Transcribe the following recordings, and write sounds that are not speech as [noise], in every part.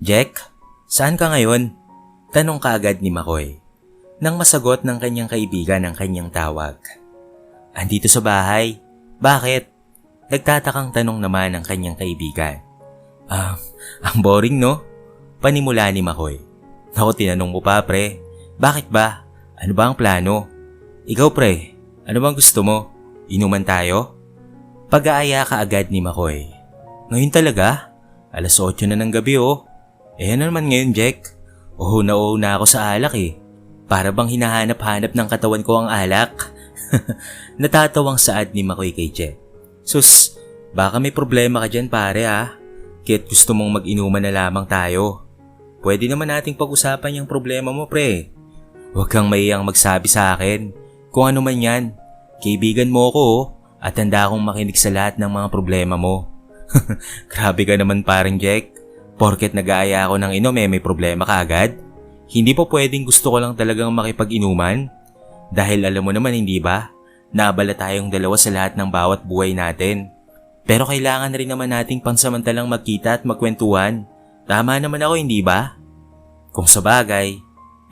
Jack, saan ka ngayon? Tanong kaagad ni Makoy. Nang masagot ng kanyang kaibigan ang kanyang tawag. Andito sa bahay. Bakit? Nagtatakang tanong naman ng kanyang kaibigan. Ah, ang boring no? Panimula ni Makoy. Naku, tinanong mo pa pre. Bakit ba? Ano ba ang plano? Ikaw pre, ano bang gusto mo? Inuman tayo? Pag-aaya ka agad ni Makoy. Ngayon talaga? Alas 8 na ng gabi oh. Eh ano naman ngayon Jack? Oo na oo na ako sa alak eh. Para bang hinahanap-hanap ng katawan ko ang alak? [laughs] Natatawang saad ni Makoy kay Jack. Sus, baka may problema ka dyan pare ha. Kit gusto mong mag-inuman na lamang tayo. Pwede naman nating pag-usapan yung problema mo pre. Huwag kang maiyang magsabi sa akin. Kung ano man yan, kaibigan mo ako oh, at handa akong makinig sa lahat ng mga problema mo. [laughs] Grabe ka naman parang Jack. Porket nag-aaya ako ng inom eh may problema ka agad? Hindi pa pwedeng gusto ko lang talagang makipag-inuman? Dahil alam mo naman hindi ba? Naabala tayong dalawa sa lahat ng bawat buhay natin. Pero kailangan rin naman nating pansamantalang magkita at magkwentuhan. Tama naman ako hindi ba? Kung sa bagay.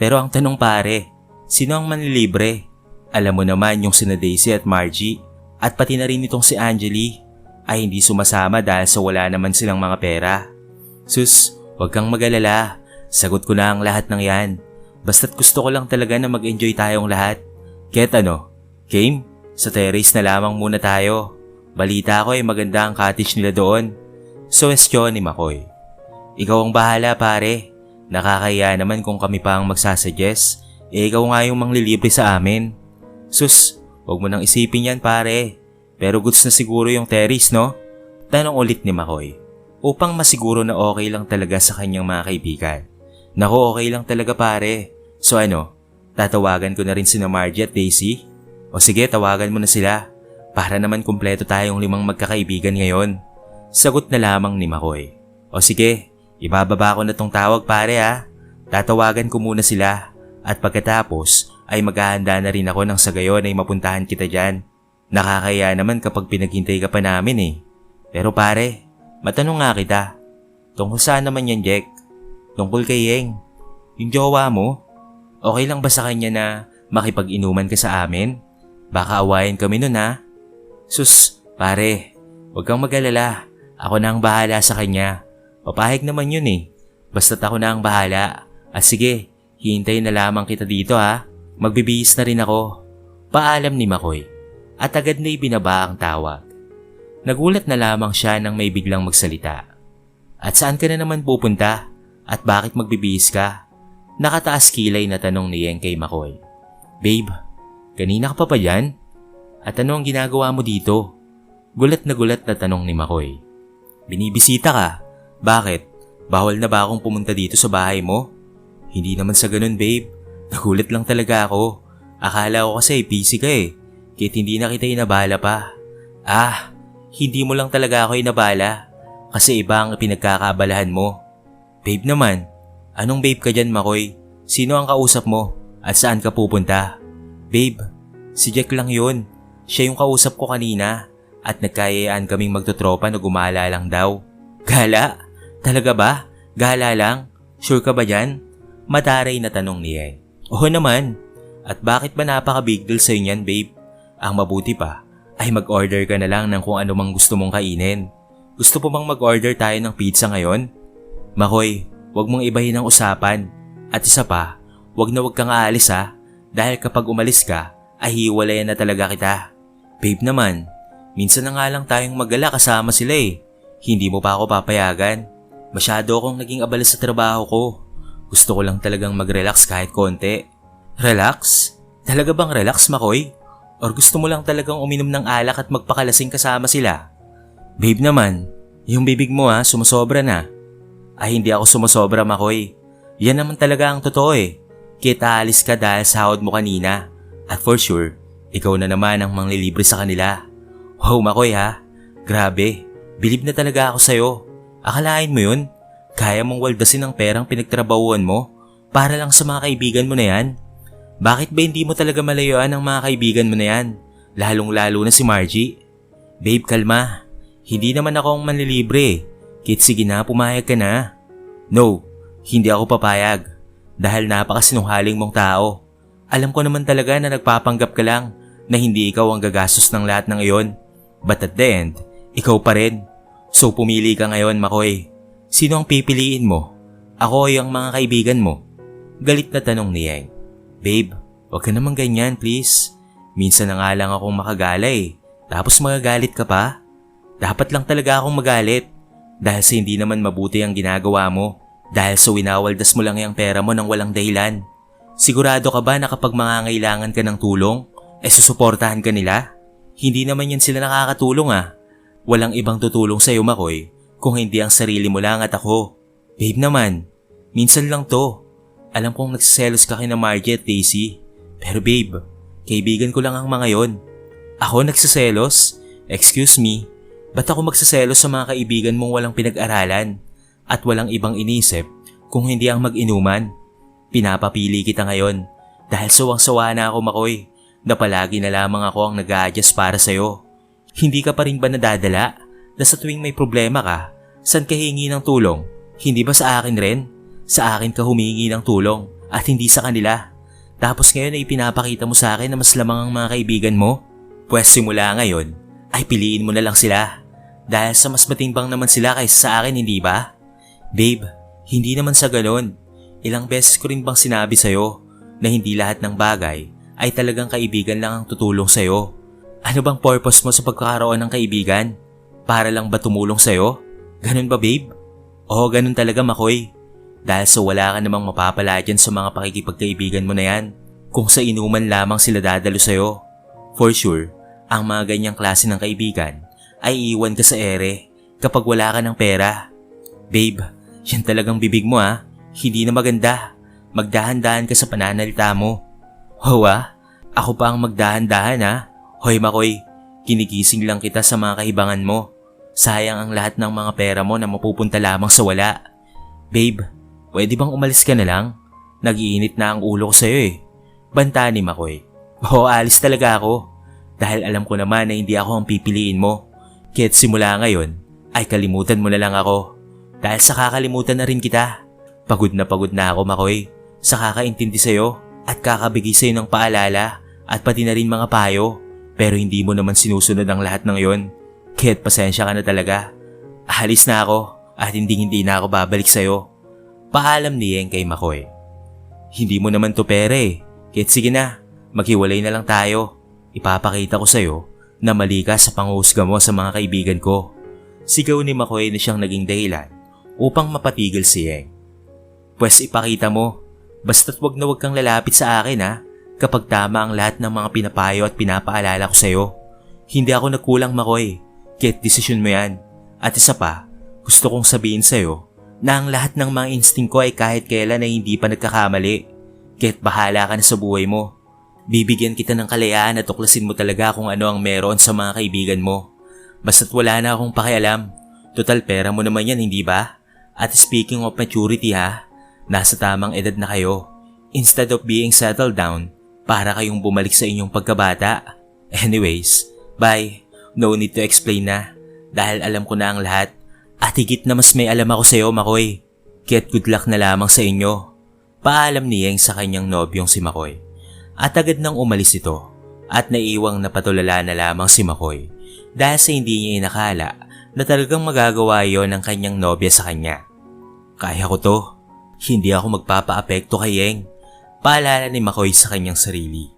Pero ang tanong pare, sino ang manlilibre? Alam mo naman yung sina Daisy at Margie at pati na rin itong si Angeli ay hindi sumasama dahil sa wala naman silang mga pera. Sus, huwag kang mag-alala. Sagot ko na ang lahat ng yan. Basta't gusto ko lang talaga na mag-enjoy tayong lahat. Ket ano, game? Sa terrace na lamang muna tayo. Balita ko ay maganda ang cottage nila doon. Suwestyon ni Makoy. Ikaw ang bahala pare. Nakakaya naman kung kami pa ang magsasuggest. Eh ikaw nga yung manglilibre sa amin. Sus, huwag mo nang isipin yan pare. Pero goods na siguro yung terrace no? Tanong ulit ni Makoy. Upang masiguro na okay lang talaga sa kanyang mga kaibigan. Nako okay lang talaga pare. So ano, tatawagan ko na rin sina Margie at Daisy? O sige tawagan mo na sila. Para naman kumpleto tayong limang magkakaibigan ngayon. Sagot na lamang ni Makoy. O sige, ibababa ko na tong tawag pare ha. Tatawagan ko muna sila. At pagkatapos ay maghahanda na rin ako ng sa gayon ay mapuntahan kita dyan. Nakakaya naman kapag pinaghintay ka pa namin eh. Pero pare, matanong nga kita. Tungkol saan naman yan Jack? Tungkol kay Yeng. Yung jowa mo? Okay lang ba sa kanya na makipag-inuman ka sa amin? Baka awayin kami nun ha? Sus, pare, huwag kang mag-alala. Ako na ang bahala sa kanya. Papahig naman yun eh. Basta't ako na ang bahala. At sige, hintayin na lamang kita dito ha. Magbibihis na rin ako. Paalam ni Makoy. At agad na ibinaba ang tawag. Nagulat na lamang siya nang may biglang magsalita. At saan ka na naman pupunta? At bakit magbibihis ka? Nakataas kilay na tanong ni Yeng kay Makoy. Babe, kanina ka pa pa dyan? At ano ang ginagawa mo dito? Gulat na gulat na tanong ni Makoy. Binibisita ka? Bakit? Bawal na ba akong pumunta dito sa bahay mo? Hindi naman sa ganun babe. Nagulat lang talaga ako. Akala ko kasi busy ka eh. Kahit hindi na kita inabala pa. Ah, hindi mo lang talaga ako inabala. Kasi iba ang pinagkakaabalahan mo. Babe naman, anong babe ka dyan Makoy? Sino ang kausap mo? At saan ka pupunta? Babe, si Jack lang yun. Siya yung kausap ko kanina at nagkayayaan kaming magtotropa na gumala lang daw. Gala? Talaga ba? Gala lang? Sure ka ba dyan? Mataray na tanong niya. Oo naman. At bakit ba napaka-big deal sa'yo niyan, babe? Ang mabuti pa ay mag-order ka na lang ng kung ano mang gusto mong kainin. Gusto po bang mag-order tayo ng pizza ngayon? Makoy, wag mong ibahin ang usapan. At isa pa, wag na wag kang aalis ha. Dahil kapag umalis ka, ay hiwalayan na talaga kita. Babe naman, minsan na nga lang tayong magala kasama sila eh. Hindi mo pa ako papayagan. Masyado akong naging abala sa trabaho ko. Gusto ko lang talagang mag-relax kahit konti. Relax? Talaga bang relax, Makoy? Or gusto mo lang talagang uminom ng alak at magpakalasing kasama sila? Babe naman, yung bibig mo ha, sumusobra na. Ay hindi ako sumusobra, Makoy. Yan naman talaga ang totoo eh. Kita alis ka dahil sahod mo kanina. At for sure, ikaw na naman ang manglilibre sa kanila. Wow, Makoy ha. Grabe, bilib na talaga ako sa'yo. Akalain mo yun? Kaya mong waldasin ang perang pinagtrabahuan mo para lang sa mga kaibigan mo na yan? Bakit ba hindi mo talaga malayuan ang mga kaibigan mo na yan? Lalong lalo na si Margie. Babe, kalma. Hindi naman ako ang manlilibre. Kit sige na, pumayag ka na. No, hindi ako papayag. Dahil napakasinungaling mong tao. Alam ko naman talaga na nagpapanggap ka lang na hindi ikaw ang gagastos ng lahat ng iyon. But at the end, ikaw pa rin. So pumili ka ngayon, Makoy. Sino ang pipiliin mo? Ako o yung mga kaibigan mo? Galit na tanong ni Yang. Babe, wag ka naman ganyan please. Minsan na nga lang akong makagala eh. Tapos magagalit ka pa? Dapat lang talaga akong magalit. Dahil sa hindi naman mabuti ang ginagawa mo. Dahil sa winawaldas mo lang yung pera mo nang walang dahilan. Sigurado ka ba na kapag mangangailangan ka ng tulong, eh susuportahan ka nila? Hindi naman yan sila nakakatulong ah. Walang ibang tutulong sa'yo, Makoy, kung hindi ang sarili mo lang at ako. Babe naman, minsan lang to. Alam kong nagsiselos ka kina Margie at Daisy. Pero babe, kaibigan ko lang ang mga yon. Ako nagsiselos? Excuse me, ba't ako magsiselos sa mga kaibigan mong walang pinag-aralan at walang ibang inisip kung hindi ang mag-inuman? Pinapapili kita ngayon dahil sawang-sawa na ako Makoy na palagi na lamang ako ang nag adjust para sa'yo. Hindi ka pa rin ba nadadala na sa tuwing may problema ka, saan ka hingi ng tulong? Hindi ba sa akin rin? Sa akin ka humingi ng tulong at hindi sa kanila. Tapos ngayon ay pinapakita mo sa akin na mas lamang ang mga kaibigan mo? Pwes simula ngayon ay piliin mo na lang sila. Dahil sa mas matimbang naman sila kaysa sa akin, hindi ba? Babe, hindi naman sa ganon. Ilang beses ko rin bang sinabi sa'yo na hindi lahat ng bagay ay talagang kaibigan lang ang tutulong sa'yo. Ano bang purpose mo sa pagkakaroon ng kaibigan? Para lang ba tumulong sa'yo? Ganun ba babe? Oo, ganun talaga Makoy. Dahil sa wala ka namang mapapala dyan sa mga pakikipagkaibigan mo na yan. Kung sa inuman lamang sila dadalo sa'yo. For sure, ang mga ganyang klase ng kaibigan ay iiwan ka sa ere kapag wala ka ng pera. Babe, yan talagang bibig mo ah. Hindi na maganda. Magdahan-dahan ka sa pananalita mo. Ho ah, ako pa ang magdahan-dahan ah. Hoy Makoy, kinigising lang kita sa mga kahibangan mo. Sayang ang lahat ng mga pera mo na mapupunta lamang sa wala. Babe, pwede bang umalis ka na lang? Nagiinit na ang ulo ko sa'yo eh. Banta ni Makoy. [laughs] Oo, alis talaga ako. Dahil alam ko naman na hindi ako ang pipiliin mo. Kaya't simula ngayon, ay kalimutan mo na lang ako. Dahil sa kakalimutan na rin kita. Pagod na pagod na ako, Makoy. Sa kakaintindi sa'yo at kakabigay sa'yo ng paalala at pati na rin mga payo. Pero hindi mo naman sinusunod ang lahat ng yon. Kaya't pasensya ka na talaga. Alis na ako at hindi hindi na ako babalik sa'yo. Paalam ni Yeng kay Makoy. Hindi mo naman to pere. Kaya't sige na, maghiwalay na lang tayo. Ipapakita ko sa'yo na mali ka sa panghusga mo sa mga kaibigan ko. Sigaw ni Makoy na siyang naging dahilan upang mapatigil si Yeng. Pwes ipakita mo, basta't wag na wag kang lalapit sa akin ha kapag tama ang lahat ng mga pinapayo at pinapaalala ko sa'yo. Hindi ako nagkulang makoy, kaya't desisyon mo yan. At isa pa, gusto kong sabihin sa'yo na ang lahat ng mga instinct ko ay kahit kailan ay hindi pa nagkakamali. Kaya't bahala ka na sa buhay mo. Bibigyan kita ng kalayaan at tuklasin mo talaga kung ano ang meron sa mga kaibigan mo. Basta't wala na akong pakialam. Total pera mo naman yan, hindi ba? At speaking of maturity ha, nasa tamang edad na kayo. Instead of being settled down, para kayong bumalik sa inyong pagkabata. Anyways, bye. No need to explain na. Dahil alam ko na ang lahat. At higit na mas may alam ako sa iyo, Makoy. Kaya't good luck na lamang sa inyo. Paalam ni Yeng sa kanyang nobyong si Makoy. At agad nang umalis ito. At naiwang napatulala na lamang si Makoy. Dahil sa hindi niya inakala na talagang magagawa yon ng kanyang nobya sa kanya. Kaya ko to. Hindi ako magpapa-apekto kay Yeng Paalala ni Makoy sa kanyang sarili.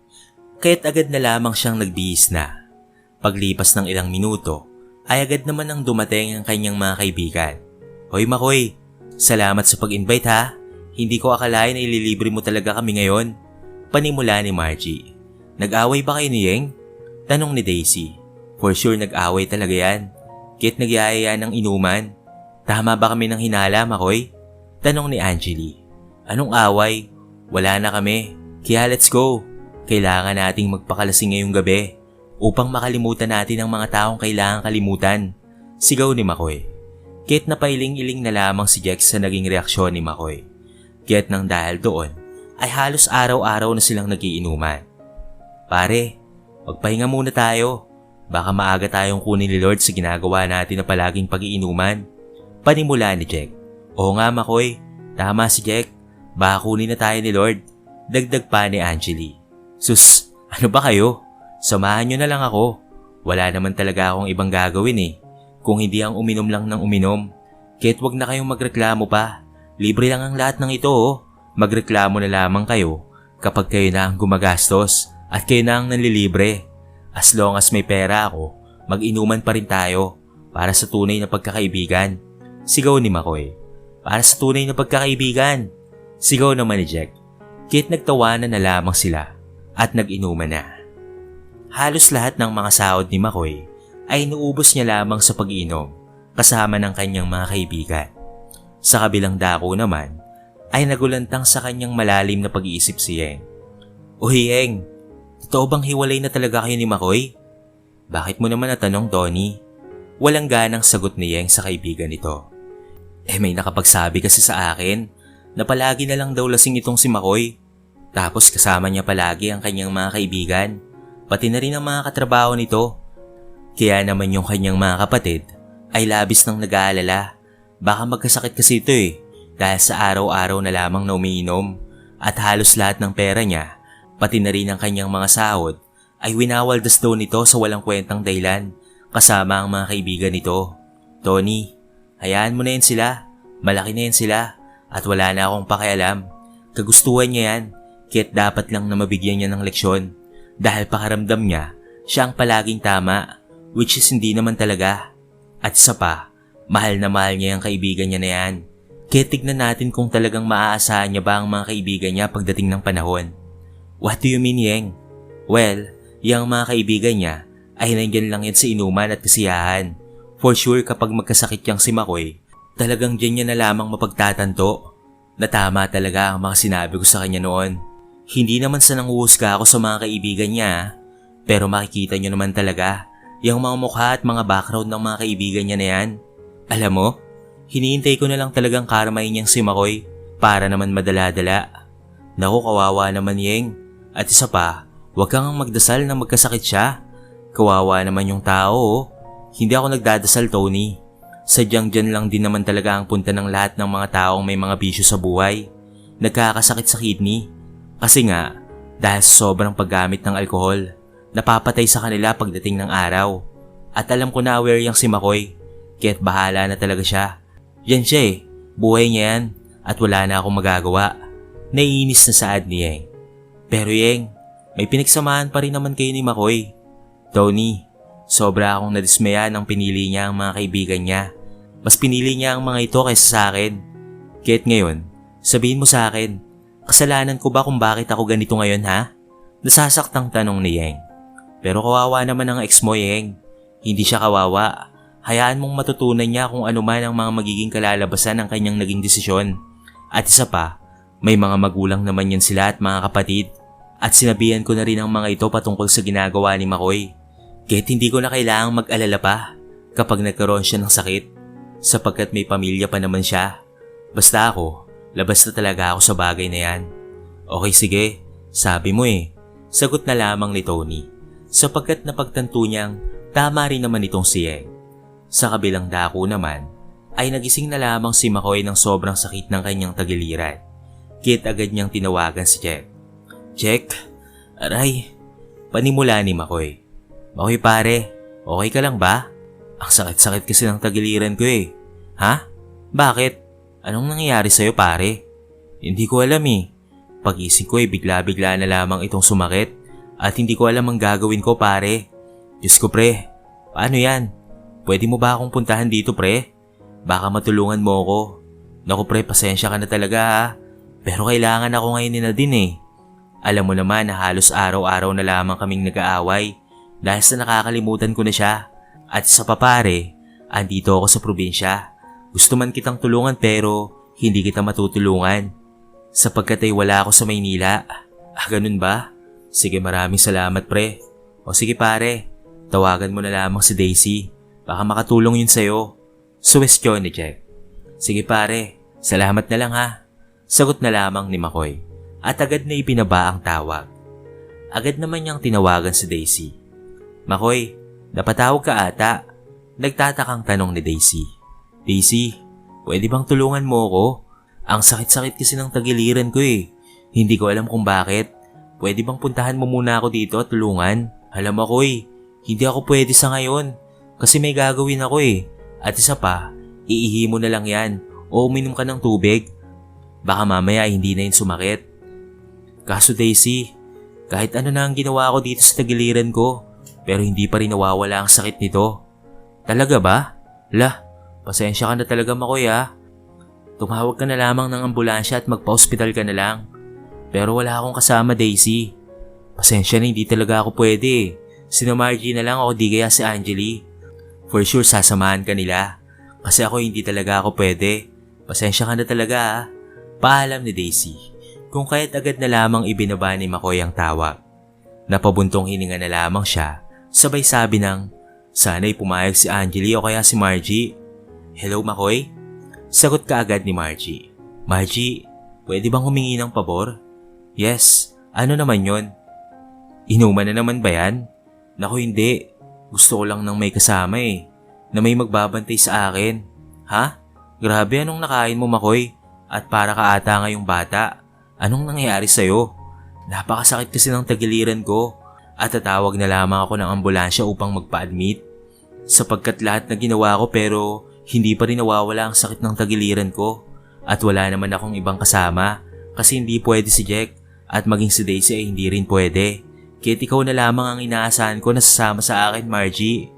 Kaya't agad na lamang siyang nagbihis na. Paglipas ng ilang minuto, ay agad naman ang dumating ang kanyang mga kaibigan. Hoy Makoy, salamat sa pag-invite ha. Hindi ko akalain na ililibre mo talaga kami ngayon. Panimula ni Margie. Nag-away ba kayo ni Yeng? Tanong ni Daisy. For sure nag-away talaga yan. Kit nagyayaya ng inuman. Tama ba kami ng hinala, Makoy? Tanong ni Angeli. Anong away? Wala na kami, kaya let's go. Kailangan nating magpakalasing ngayong gabi upang makalimutan natin ang mga taong kailangan kalimutan. Sigaw ni Makoy. Kit na pailing-iling na lamang si Jack sa naging reaksyon ni Makoy. Kit nang dahil doon, ay halos araw-araw na silang nagiinuman. Pare, magpahinga muna tayo. Baka maaga tayong kunin ni Lord sa ginagawa natin na palaging pag-iinuman. Panimula ni Jack. Oo nga Makoy, tama si Jack. Baka kunin na tayo ni Lord. Dagdag pa ni Angeli. Sus, ano ba kayo? Samahan nyo na lang ako. Wala naman talaga akong ibang gagawin eh. Kung hindi ang uminom lang ng uminom. Kahit wag na kayong magreklamo pa. Libre lang ang lahat ng ito oh. Magreklamo na lamang kayo kapag kayo na ang gumagastos at kayo na ang nanlilibre. As long as may pera ako, mag-inuman pa rin tayo para sa tunay na pagkakaibigan. Sigaw ni Makoy. Para sa tunay na pagkakaibigan. Sigaw naman ni Jack. Kit nagtawanan na lamang sila at nag-inuman na. Halos lahat ng mga sahod ni Makoy ay inuubos niya lamang sa pag-inom kasama ng kanyang mga kaibigan. Sa kabilang dako naman ay nagulantang sa kanyang malalim na pag-iisip si Yeng. O Yeng, totoo bang hiwalay na talaga kayo ni Makoy? Bakit mo naman natanong, Donnie? Walang ganang sagot ni Yeng sa kaibigan nito. Eh may nakapagsabi kasi sa akin na palagi na lang daw lasing itong si Makoy. Tapos kasama niya palagi ang kanyang mga kaibigan, pati na rin ang mga katrabaho nito. Kaya naman yung kanyang mga kapatid ay labis nang nag-aalala. Baka magkasakit kasi ito eh, dahil sa araw-araw na lamang na umiinom at halos lahat ng pera niya, pati na rin ang kanyang mga sahod, ay winawaldas daw nito sa walang kwentang dahilan kasama ang mga kaibigan nito. Tony, hayaan mo na yan sila. Malaki na yan sila at wala na akong pakialam. Kagustuhan niya yan, kaya't dapat lang na mabigyan niya ng leksyon. Dahil pakaramdam niya, siya ang palaging tama, which is hindi naman talaga. At isa pa, mahal na mahal niya ang kaibigan niya na yan. Kaya natin kung talagang maaasahan niya ba ang mga kaibigan niya pagdating ng panahon. What do you mean, Yeng? Well, yung mga kaibigan niya ay nandyan lang yan sa inuman at kasiyahan. For sure kapag magkasakit yang si Makoy, talagang dyan niya na lamang mapagtatanto na tama talaga ang mga sinabi ko sa kanya noon. Hindi naman sa nanguhusga ako sa mga kaibigan niya, pero makikita niyo naman talaga yung mga mukha at mga background ng mga kaibigan niya na yan. Alam mo, hinihintay ko na lang talagang karmahin niyang si Makoy para naman madala-dala. Naku, kawawa naman Yeng. At isa pa, huwag kang magdasal na magkasakit siya. Kawawa naman yung tao oh. Hindi ako nagdadasal Tony. Sadyang dyan lang din naman talaga ang punta ng lahat ng mga taong may mga bisyo sa buhay. Nagkakasakit sa kidney. Kasi nga, dahil sobrang paggamit ng alkohol, napapatay sa kanila pagdating ng araw. At alam ko na aware yung si Makoy, kaya't bahala na talaga siya. Yan siya eh, buhay niya yan at wala na akong magagawa. Naiinis na saad ni Yeng. Pero Yeng, may pinagsamahan pa rin naman kayo ni Makoy. Tony, sobra akong nadismaya nang pinili niya ang mga kaibigan niya. Mas pinili niya ang mga ito kaysa sa akin. Kaya't ngayon, sabihin mo sa akin, kasalanan ko ba kung bakit ako ganito ngayon ha? Nasasaktang tanong ni Yeng. Pero kawawa naman ang ex mo Yeng. Hindi siya kawawa. Hayaan mong matutunan niya kung ano man ang mga magiging kalalabasan ng kanyang naging desisyon. At isa pa, may mga magulang naman yan sila at mga kapatid. At sinabihan ko na rin ang mga ito patungkol sa ginagawa ni Makoy. Kahit hindi ko na kailangang mag-alala pa kapag nagkaroon siya ng sakit sapagkat may pamilya pa naman siya. Basta ako, labas na talaga ako sa bagay na yan. Okay sige, sabi mo eh. Sagot na lamang ni Tony sapagkat napagtanto niyang tama rin naman itong si Yeng. Sa kabilang dako naman, ay nagising na lamang si Makoy ng sobrang sakit ng kanyang tagiliran. Kit agad niyang tinawagan si Jack. Jack, aray, panimula ni Makoy. Makoy pare, okay ka lang ba? Ang sakit-sakit kasi ng tagiliran ko eh. Ha? Bakit? Anong nangyayari sa'yo pare? Hindi ko alam eh. Pag-isip ko eh bigla-bigla na lamang itong sumakit at hindi ko alam ang gagawin ko pare. Diyos ko pre, paano yan? Pwede mo ba akong puntahan dito pre? Baka matulungan mo ako. Naku pre, pasensya ka na talaga ha. Pero kailangan ako ngayon ni Nadine eh. Alam mo naman na halos araw-araw na lamang kaming nag-aaway dahil sa nakakalimutan ko na siya. At sa papare, andito ako sa probinsya. Gusto man kitang tulungan pero hindi kita matutulungan. Sapagkat ay wala ako sa Maynila. Ah, ganun ba? Sige maraming salamat pre. O sige pare, tawagan mo na lamang si Daisy. Baka makatulong yun sa'yo. Suwestyon ni Jack. Sige pare, salamat na lang ha. Sagot na lamang ni Makoy. At agad na ibinaba ang tawag. Agad naman niyang tinawagan si Daisy. Makoy, napatawag ka ata. Nagtatakang tanong ni Daisy. Daisy, pwede bang tulungan mo ako? Ang sakit-sakit kasi ng tagiliran ko eh. Hindi ko alam kung bakit. Pwede bang puntahan mo muna ako dito at tulungan? Alam ako eh, hindi ako pwede sa ngayon. Kasi may gagawin ako eh. At isa pa, iihi mo na lang yan o uminom ka ng tubig. Baka mamaya hindi na yun sumakit. Kaso Daisy, kahit ano na ang ginawa ko dito sa tagiliran ko, pero hindi pa rin nawawala ang sakit nito. Talaga ba? Lah, pasensya ka na talaga makoy ha. Tumawag ka na lamang ng ambulansya at magpa-hospital ka na lang. Pero wala akong kasama Daisy. Pasensya na hindi talaga ako pwede. Sina Margie na lang ako di kaya si Angeli. For sure sasamahan ka nila. Kasi ako hindi talaga ako pwede. Pasensya ka na talaga ha. Paalam ni Daisy. Kung kaya't agad na lamang ibinaba ni Makoy ang tawag. Napabuntong hininga na lamang siya. Sabay sabi ng, Sana'y pumayag si Angeli o kaya si Margie. Hello Makoy? Sagot ka agad ni Margie. Margie, pwede bang humingi ng pabor? Yes, ano naman yon? Inuman na naman ba yan? Naku hindi, gusto ko lang ng may kasama eh, na may magbabantay sa akin. Ha? Grabe anong nakain mo Makoy? At para ka ata ngayong bata. Anong nangyayari sa'yo? Napakasakit kasi ng tagiliran ko at tatawag na lamang ako ng ambulansya upang magpa-admit. Sapagkat lahat na ginawa ko pero hindi pa rin nawawala ang sakit ng tagiliran ko at wala naman akong ibang kasama kasi hindi pwede si Jack at maging si Daisy ay hindi rin pwede. Kahit ikaw na lamang ang inaasahan ko na sasama sa akin, Margie.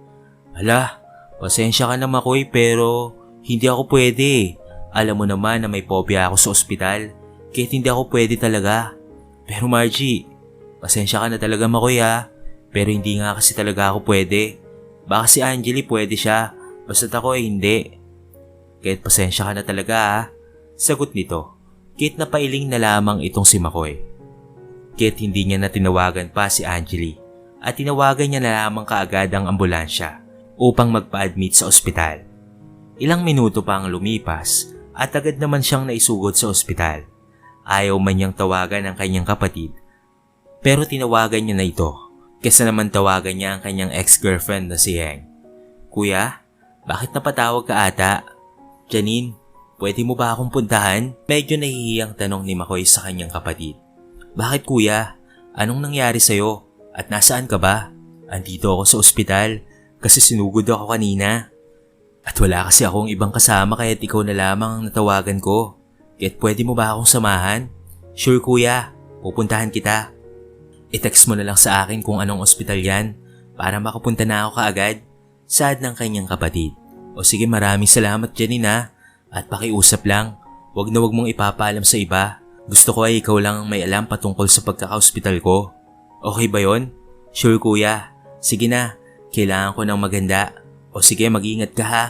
Hala, pasensya ka na Makoy pero hindi ako pwede. Alam mo naman na may phobia ako sa ospital. Kahit hindi ako pwede talaga. Pero Margie, pasensya ka na talaga Makoy ha. Pero hindi nga kasi talaga ako pwede. Baka si Angeli pwede siya. Basta't ako ay hindi. Kahit pasensya ka na talaga ha. Sagot nito. Kahit napailing na lamang itong si Makoy. Kahit hindi niya na tinawagan pa si Angeli at tinawagan niya na lamang kaagad ang ambulansya upang magpa-admit sa ospital. Ilang minuto pa ang lumipas at agad naman siyang naisugod sa ospital. Ayaw man niyang tawagan ang kanyang kapatid pero tinawagan niya na ito kesa naman tawagan niya ang kanyang ex-girlfriend na si Heng. Kuya, bakit napatawag ka ata? Janine, pwede mo ba akong puntahan? Medyo nahihiyang tanong ni Makoy sa kanyang kapatid. Bakit kuya? Anong nangyari sa'yo? At nasaan ka ba? Andito ako sa ospital kasi sinugod ako kanina. At wala kasi akong ibang kasama kaya't ikaw na lamang ang natawagan ko. Kaya't pwede mo ba akong samahan? Sure kuya, pupuntahan kita. I-text mo na lang sa akin kung anong ospital yan para makapunta na ako kaagad. Sad ng kanyang kapatid. O sige maraming salamat Janine At pakiusap lang, wag na wag mong ipapaalam sa iba. Gusto ko ay ikaw lang ang may alam patungkol sa pagkaka-hospital ko. Okay ba yon? Sure kuya. Sige na, kailangan ko ng maganda. O sige mag-ingat ka ha.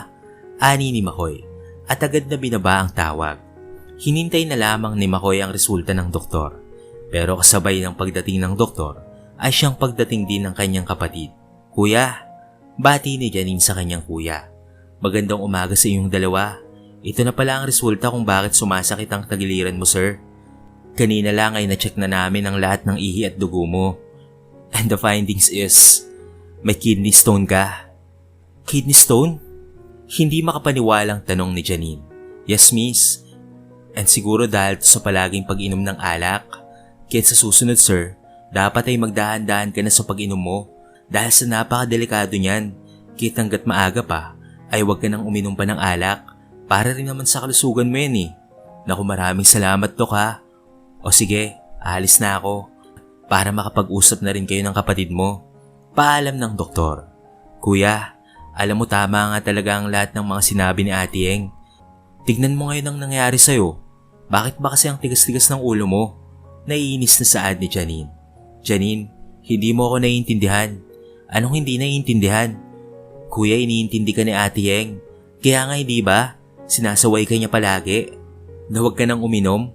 Ani ni Makoy. At agad na binaba ang tawag. Hinintay na lamang ni Makoy ang resulta ng doktor. Pero kasabay ng pagdating ng doktor ay siyang pagdating din ng kanyang kapatid. Kuya, bati ni Janine sa kanyang kuya. Magandang umaga sa inyong dalawa. Ito na pala ang resulta kung bakit sumasakit ang tagiliran mo sir. Kanina lang ay na-check na namin ang lahat ng ihi at dugo mo. And the findings is, may kidney stone ka. Kidney stone? Hindi makapaniwalang tanong ni Janine. Yes miss. And siguro dahil sa palaging pag-inom ng alak. Kaya sa susunod sir, dapat ay magdahan-dahan ka na sa pag-inom mo. Dahil sa napakadelikado niyan, kahit hanggat maaga pa, ay huwag ka nang uminom pa ng alak. Para rin naman sa kalusugan mo yan eh. Naku maraming salamat Dok ha. O sige, alis na ako. Para makapag-usap na rin kayo ng kapatid mo. Paalam ng doktor. Kuya, alam mo tama nga talaga ang lahat ng mga sinabi ni Ate Eng. Tignan mo ngayon ang nangyari sa'yo. Bakit ba kasi ang tigas-tigas ng ulo mo? Naiinis na saad ni Janine. Janine, hindi mo ako naiintindihan. Anong hindi naiintindihan? Kuya, iniintindi ka ni Ate Eng. Kaya nga hindi ba? Sinasaway ka niya palagi. Na huwag ka nang uminom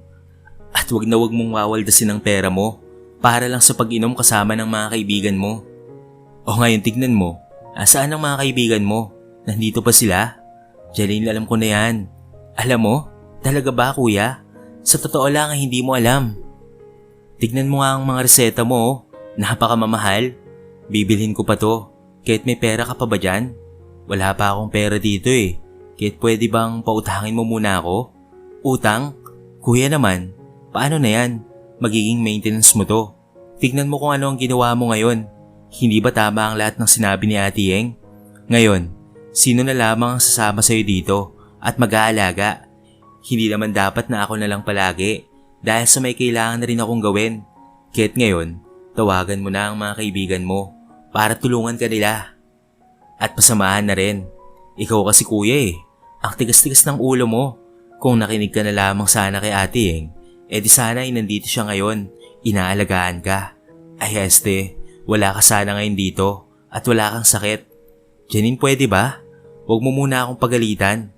at wag na wag mong wawaldasin ang pera mo para lang sa pag-inom kasama ng mga kaibigan mo. O ngayon tignan mo, asaan ang mga kaibigan mo? Nandito pa sila? Jaline, alam ko na yan. Alam mo? Talaga ba kuya? Sa totoo lang hindi mo alam. Tignan mo nga ang mga reseta mo, oh. napakamamahal. Bibilhin ko pa to, kahit may pera ka pa ba dyan? Wala pa akong pera dito eh. Kit pwede bang pautangin mo muna ako? Utang? Kuya naman, paano na yan? Magiging maintenance mo to. Tignan mo kung ano ang ginawa mo ngayon. Hindi ba tama ang lahat ng sinabi ni Ate Yeng? Ngayon, sino na lamang ang sasama sa'yo dito at mag-aalaga? Hindi naman dapat na ako na lang palagi dahil sa may kailangan na rin akong gawin. Kit ngayon, tawagan mo na ang mga kaibigan mo para tulungan ka nila. At pasamahan na rin. Ikaw kasi kuya eh. Ang tigas-tigas ng ulo mo. Kung nakinig ka na lamang sana kay ate Yeng, eh di sana ay nandito siya ngayon. Inaalagaan ka. Ay este, wala ka sana ngayon dito at wala kang sakit. Janine pwede ba? Huwag mo muna akong pagalitan.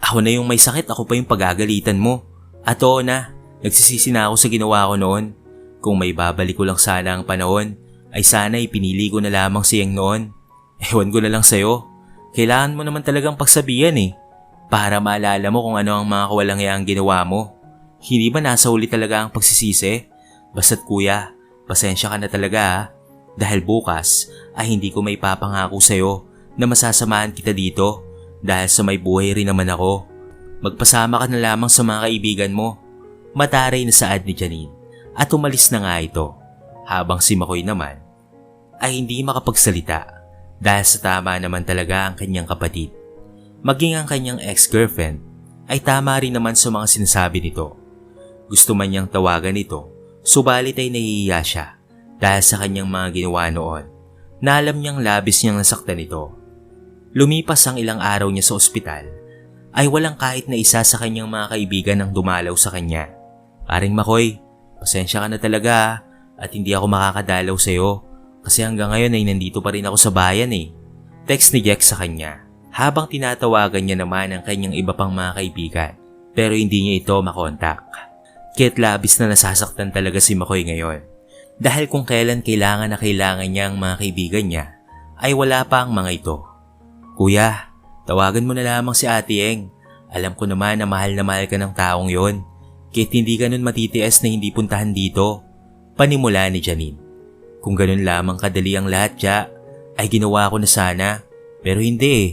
Ako na yung may sakit, ako pa yung pagagalitan mo. At oo na, nagsisisi na ako sa ginawa ko noon. Kung may babalik ko lang sana ang panahon, ay sana ipinili ko na lamang siyang noon. Ewan ko na lang sa'yo. Kailangan mo naman talagang pagsabihan eh. Para maalala mo kung ano ang mga kawalang ang ginawa mo. Hindi ba nasa huli talaga ang pagsisisi? Basta't kuya, pasensya ka na talaga ha. Dahil bukas ay hindi ko may papangako sa'yo na masasamahan kita dito dahil sa may buhay rin naman ako. Magpasama ka na lamang sa mga kaibigan mo. Mataray na saad ni Janine at umalis na nga ito habang si Makoy naman ay hindi makapagsalita dahil sa tama naman talaga ang kanyang kapatid. Maging ang kanyang ex-girlfriend ay tama rin naman sa mga sinasabi nito. Gusto man niyang tawagan ito, subalit ay nahihiya siya dahil sa kanyang mga ginawa noon na alam niyang labis niyang nasaktan ito. Lumipas ang ilang araw niya sa ospital ay walang kahit na isa sa kanyang mga kaibigan ang dumalaw sa kanya. Paring Makoy, pasensya ka na talaga ah, at hindi ako makakadalaw sa iyo kasi hanggang ngayon ay nandito pa rin ako sa bayan eh. Text ni Jack sa kanya habang tinatawagan niya naman ang kanyang iba pang mga kaibigan pero hindi niya ito makontak. Kit labis na nasasaktan talaga si Makoy ngayon dahil kung kailan kailangan na kailangan niya ang mga kaibigan niya ay wala pa ang mga ito. Kuya, tawagan mo na lamang si Ate Eng. Alam ko naman na mahal na mahal ka ng taong yon. Kit hindi ka matitiis na hindi puntahan dito. Panimula ni Janine. Kung ganun lamang kadali ang lahat, Ja, ay ginawa ko na sana. Pero hindi eh.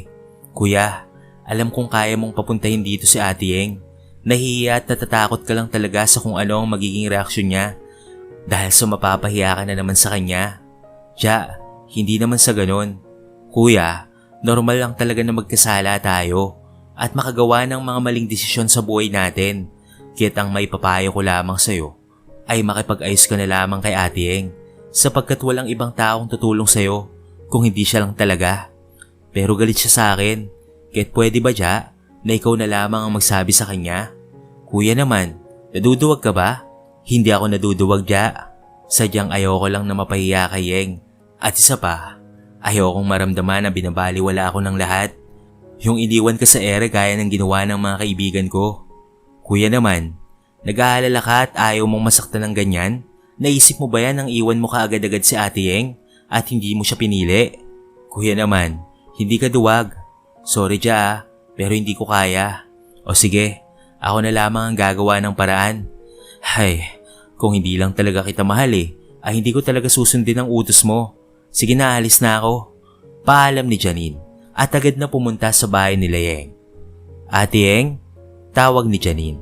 Kuya, alam kong kaya mong papuntahin dito si Ate Yeng. Nahihiya at natatakot ka lang talaga sa kung ano ang magiging reaksyon niya. Dahil sa mapapahiya ka na naman sa kanya. Ja, hindi naman sa ganun. Kuya, normal lang talaga na magkasala tayo at makagawa ng mga maling desisyon sa buhay natin. Kit ang may papayo ko lamang sa'yo ay makipag-ayos ka na lamang kay Ate sapagkat walang ibang taong tutulong sa'yo kung hindi siya lang talaga. Pero galit siya sa akin. Kahit pwede ba dya na ikaw na lamang ang magsabi sa kanya? Kuya naman, naduduwag ka ba? Hindi ako naduduwag dya. Sadyang ayoko lang na mapahiya kay Yeng. At isa pa, ayokong maramdaman na binabaliwala ako ng lahat. Yung iniwan ka sa ere gaya ng ginawa ng mga kaibigan ko. Kuya naman, nag-aalala ka at ayaw mong masaktan ng ganyan? Naisip mo ba yan nang iwan mo kaagad-agad si Ate Yeng at hindi mo siya pinili? Kuya naman, hindi ka duwag. Sorry ah, pero hindi ko kaya. O sige, ako na lamang ang gagawa ng paraan. Hay, kung hindi lang talaga kita mahal eh, ay hindi ko talaga susundin ang utos mo. Sige na, alis na ako. Paalam ni Janine at agad na pumunta sa bahay nila Yeng. Ate Yeng, tawag ni Janine.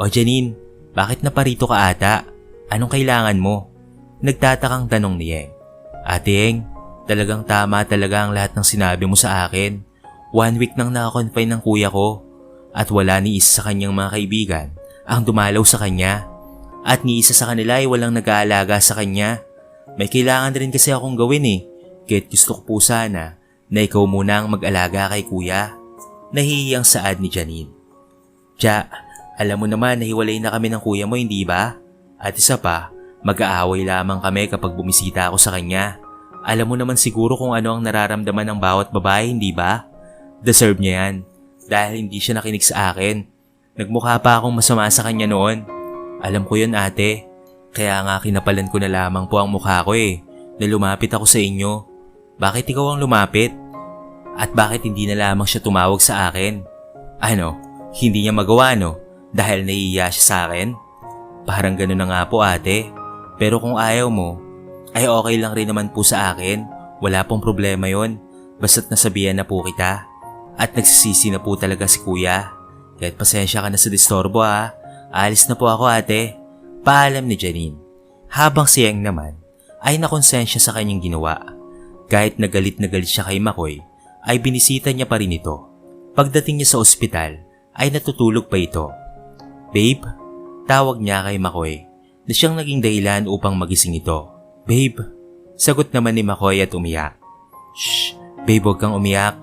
O Janine, bakit naparito ka ata? Anong kailangan mo? Nagtatakang tanong ni Yeng. Ate Yeng, talagang tama talaga ang lahat ng sinabi mo sa akin. One week nang nakakonfine ng kuya ko at wala ni isa sa kanyang mga kaibigan ang dumalaw sa kanya. At ni isa sa kanila ay walang nag-aalaga sa kanya. May kailangan rin kasi akong gawin eh. Kahit gusto ko po sana na ikaw muna ang mag-alaga kay kuya. Nahihiyang saad ni Janine. Tja, alam mo naman na hiwalay na kami ng kuya mo, hindi ba? At isa pa, mag-aaway lamang kami kapag bumisita ako sa kanya. Alam mo naman siguro kung ano ang nararamdaman ng bawat babae, hindi ba? Deserve niya yan. Dahil hindi siya nakinig sa akin. Nagmukha pa akong masama sa kanya noon. Alam ko yun ate. Kaya nga kinapalan ko na lamang po ang mukha ko eh. Na lumapit ako sa inyo. Bakit ikaw ang lumapit? At bakit hindi na lamang siya tumawag sa akin? Ano, hindi niya magawa no? Dahil naiiya siya sa akin? Parang gano'n na nga po ate. Pero kung ayaw mo, ay okay lang rin naman po sa akin. Wala pong problema yon. Basta't nasabihan na po kita. At nagsisisi na po talaga si kuya. Kahit pasensya ka na sa distorbo ha. Alis na po ako ate. Paalam ni Janine. Habang siyang naman ay nakonsensya sa kanyang ginawa. Kahit nagalit na galit siya kay Makoy, ay binisita niya pa rin ito. Pagdating niya sa ospital, ay natutulog pa ito. Babe, tawag niya kay Makoy na siyang naging dahilan upang magising ito. Babe, sagot naman ni Makoy at umiyak. Shh, babe huwag kang umiyak.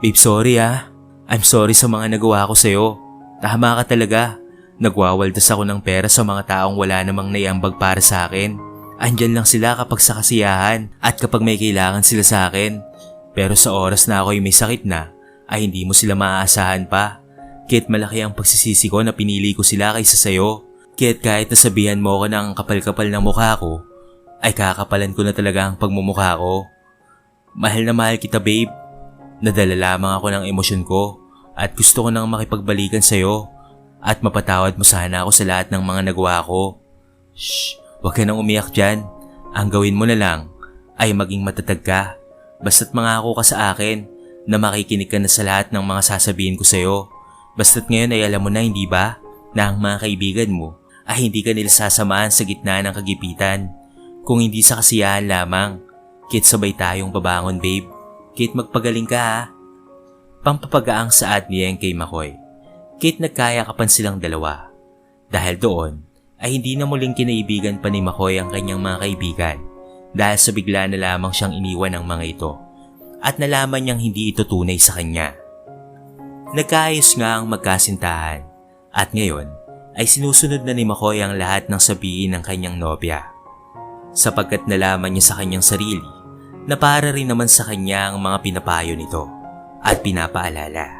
Babe sorry ah. I'm sorry sa mga nagawa ko sa'yo. Tama ka talaga. Nagwawaldas ako ng pera sa mga taong wala namang naiambag para sa akin. Andyan lang sila kapag sa kasiyahan at kapag may kailangan sila sa akin. Pero sa oras na ako'y may sakit na, ay hindi mo sila maaasahan pa. Kahit malaki ang pagsisisi ko na pinili ko sila kaysa sa'yo. Kahit kahit nasabihan mo ko na ang kapal-kapal ng mukha ko, ay kakapalan ko na talaga ang pagmumukha ko. Mahal na mahal kita babe. Nadala lamang ako ng emosyon ko at gusto ko nang makipagbalikan sa'yo at mapatawad mo sana ako sa lahat ng mga nagawa ko. Shh, huwag ka nang umiyak dyan. Ang gawin mo na lang ay maging matatag ka. Basta't mangako ka sa akin na makikinig ka na sa lahat ng mga sasabihin ko sa'yo. Basta't ngayon ay alam mo na hindi ba na ang mga kaibigan mo ay hindi ka nila sasamahan sa gitna ng kagipitan. Kung hindi sa kasiyahan lamang, kit sabay tayong babangon babe. Kit magpagaling ka ha. Pampapagaang saad niya kay Makoy. Kit nagkayakapan silang dalawa. Dahil doon, ay hindi na muling kinaibigan pa ni Makoy ang kanyang mga kaibigan dahil sa bigla na lamang siyang iniwan ng mga ito at nalaman niyang hindi ito tunay sa kanya. Nagkaayos nga ang magkasintahan at ngayon ay sinusunod na ni Makoy ang lahat ng sabihin ng kanyang nobya. Sapagkat nalaman niya sa kanyang sarili na para rin naman sa kanya ang mga pinapayo nito at pinapaalala.